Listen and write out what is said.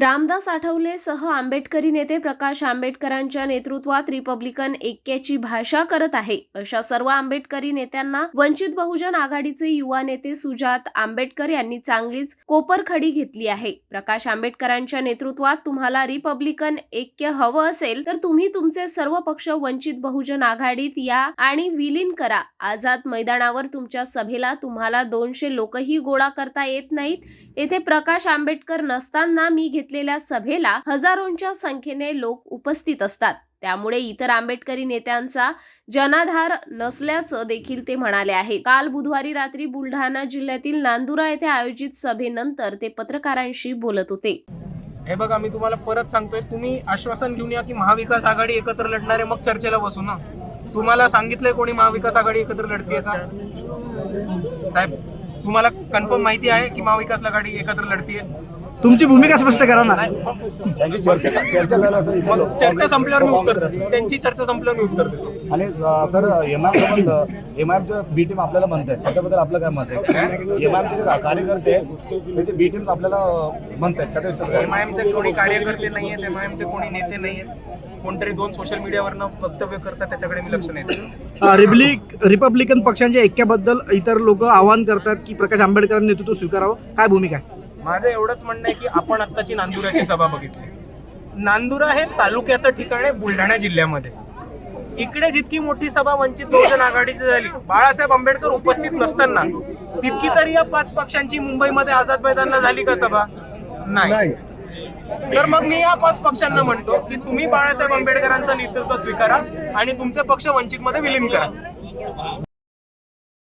रामदास आठवले सह आंबेडकरी नेते प्रकाश आंबेडकरांच्या नेतृत्वात रिपब्लिकन ऐक्याची भाषा करत आहे. अशा सर्व आंबेडकरी नेत्यांना वंचित बहुजन आघाडीचे युवा नेते सुजात आंबेडकर यांनी चांगलीच कोपरखडी घेतली आहे. प्रकाश आंबेडकरांच्या नेतृत्वात तुम्हाला रिपब्लिकन ऐक्य हवं असेल तर तुम्ही तुमचे सर्व पक्ष वंचित बहुजन आघाडीत या आणि विलीन करा. आझाद मैदानावर तुमच्या सभेला तुम्हाला दोनशे लोकही गोळा करता येत नाहीत. येथे प्रकाश आंबेडकर नसताना मी घेतलेल्या सभेला हजारोंच्या संख्येने लोक उपस्थित असतात. त्यामुळे इतर आंबेडकरी नेत्यांचा जनाधार नसल्याचं देखील ते म्हणाले आहे. काल बुधवारी रात्री बुलढाणा जिल्ह्यातील नांदुरा येथे आयोजित सभेनंतर ते पत्रकारांशी बोलत होते. हे बघा मी तुम्हाला परत सांगतोय तुम्ही आश्वासन घेऊन या की महाविकास आघाडी एकत्र लढणारे मग चर्चेला बसू ना. तुम्हाला सांगितलंय कोणी महाविकास आघाडी एकत्र लढते का? साहेब तुम्हाला कन्फर्म माहिती आहे की महाविकास आघाडी एकत्र लढतीये? तुमची भूमिका स्पष्ट करा ना. त्यांची चर्चा इथे संपल्यावर मी उत्तर देतो. त्यांची चर्चा संपल्यावर मी उत्तर देतो. आणि अ, sir M I M I B team आपल्याला म्हणताय त्याच्याबद्दल आपलं काय मत आहे? एम आय जे कार्यकर्ते आहेत, त्याचे बी टीम आपल्याला म्हणतायत का ते विचार एम आय एमचे कोणी कार्यकर्ते नाही आहेत एम आय एमचे कोणी नेते नाही आहेत. कोणतरी दोन सोशल मीडियावरनं वक्तव्य करतात त्याच्याकडे मी लक्ष नाही देत. अ, रिपब्लिक रिपब्लिकन पक्षांच्या ऐक्याबद्दल इतर लोक आवाहन करतात की प्रकाश आंबेडकरांनी नेतृत्व स्वीकारावं. काय भूमिका आहे? माझं एवढंच म्हणणं आहे की आपण आत्ताची नांदुराची सभा बघितली. नांदुरा हे तालुक्याचं ठिकाण आहे बुलढाणा जिल्ह्यामध्ये. इकडे जितकी मोठी सभा वंचित बहुजन आघाडीची झाली बाळासाहेब आंबेडकर उपस्थित नसताना तितकी तरी या पाच पक्षांची मुंबईमध्ये आझाद मैदानला झाली का सभा? नाही. तर मग मी या पाच पक्षांना म्हणतो की तुम्ही बाळासाहेब आंबेडकरांचं नेतृत्व स्वीकारा आणि तुमचे पक्ष वंचित मध्ये विलीन करा.